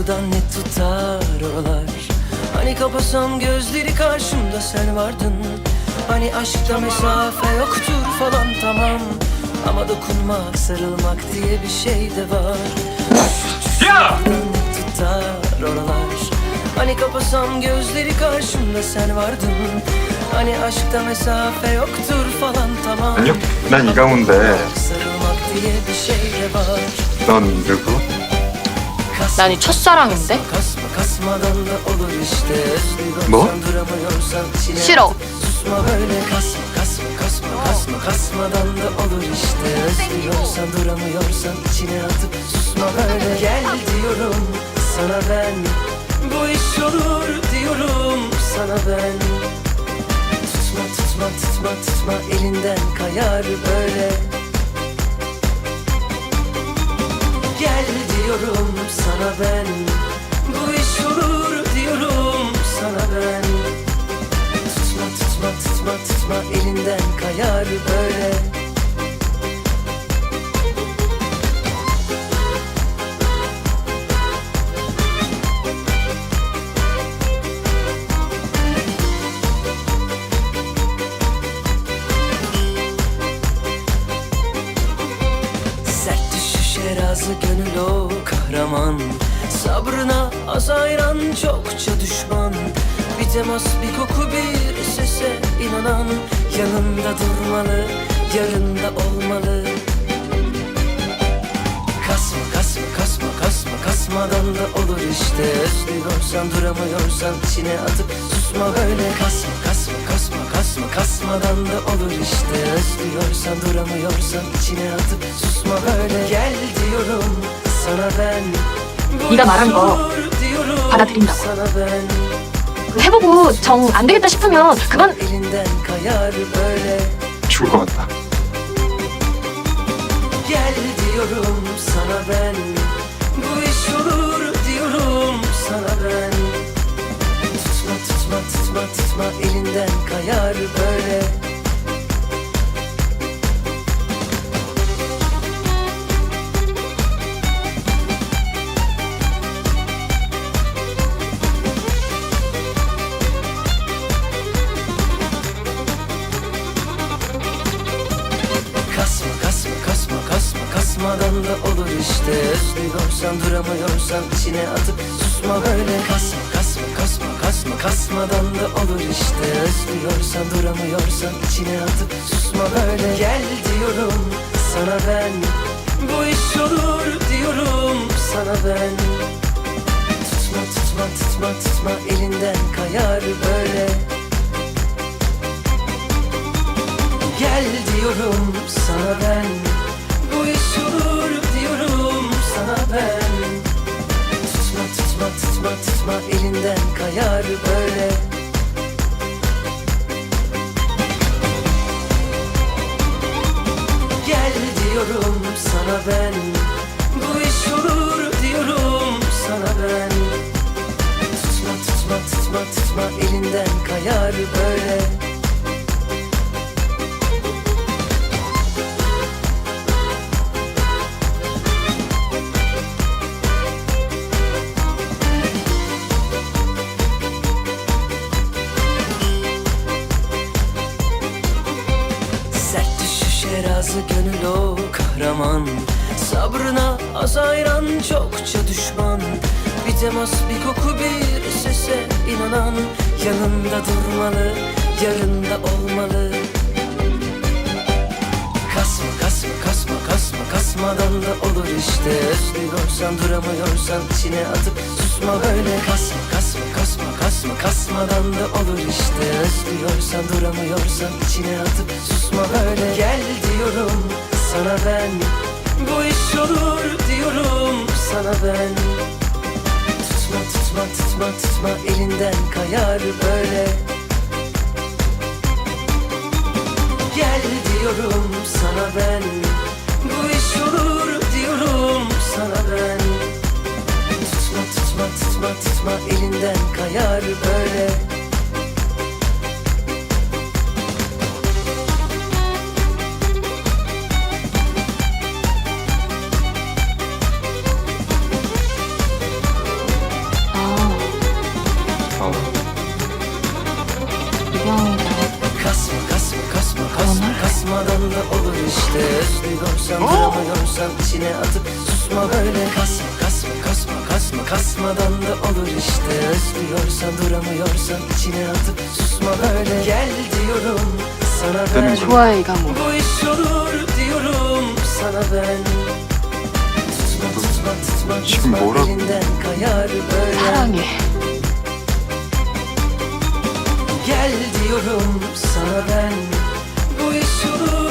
tutar oralar Hani kapasam gözleri karşımda sen vardın Hani aşkta mesafe yoktur falan tamam Ama dokunmak sarılmak diye bir şey de var Ya! tutar oralar Hani kapasam gözleri karşımda sen vardın Hani aşkta mesafe yoktur falan tamam 아니요, 난 이강훈데 sarılmak diye bir şey de var 넌 누구? Kasma, 난이 첫사랑인데? kasma kasmadan da olur işte Özlüyorsan Bu? duramıyorsan içine 싫어. atıp Susma böyle kasma kasma kasma kasma kasmadan da olur işte Özlüyorsan duramıyorsan içine atıp Susma böyle gel diyorum sana ben Bu iş olur diyorum sana ben Tutma tutma tutma tutma elinden kayar böyle Diyorum sana ben. Bu iş olur diyorum sana ben. Tutma tutma tutma tutma elinden kayar böyle Sabrına az ayıran çokça düşman. Bir temas bir koku bir sese inanan Yanında durmalı yarında olmalı. Kasma kasma kasma kasma kasmadan da olur işte. Özlüyorsan duramıyorsan içine atıp susma böyle. Kasma kasma kasma kasma kasmadan da olur işte. Özlüyorsan duramıyorsan içine atıp susma böyle. Gel diyorum sana ben 네가 말한 거 받아들인다고. 해보고 정 안 되겠다 싶으면 그건 죽을 것 같다. Gel diyorum sana ben Bu iş olur diyorum sana ben Tutma tutma tutma tutma elinden kayar böyle kasma kasmadan da olur işte. Özlüyorsan duramıyorsan içine atıp susma böyle. Kasma kasma kasma kasma kasmadan da olur işte. Özlüyorsan duramıyorsan içine atıp susma böyle. Gel diyorum sana ben. Bu iş olur diyorum sana ben. Tutma tutma tutma tutma elinden kayar böyle. Gel diyorum sana ben tutma tutma elinden kayar böyle. Gel diyorum sana ben Bu iş olur diyorum sana ben. Tutma tutma tutma tutma elinden kayar böyle düşüşe razı gönül o kahraman. Sabrına az ayıran çokça düşman. Bir temas bir koku bir sese inanan. Yanında durmalı yarında olmalı. Kasma kasma kasma kasma kasmadan da olur işte. Özlüyorsan duramıyorsan içine atıp susma böyle Kasma kasma kasma kasma. Kasmadan da olur işte. Özlüyorsan duramıyorsan içine atıp susma böyle. Gel diyorum sana ben. Bu iş olur diyorum sana ben. Tutma tutma tutma tutma. Elinden kayar böyle. Gel diyorum sana ben da olur işte Özlüyorsan duramıyorsan içine atıp susma böyle Kasma kasma kasma kasma kasmadan da olur işte Özlüyorsan duramıyorsan içine atıp susma böyle Gel diyorum sana ben 좋아해 이강우 Bu iş olur diyorum sana ben Tutma tutma tutma Şimdi tutma 뭐라고? elinden kayar böyle 사랑해 Gel diyorum sana ben Bu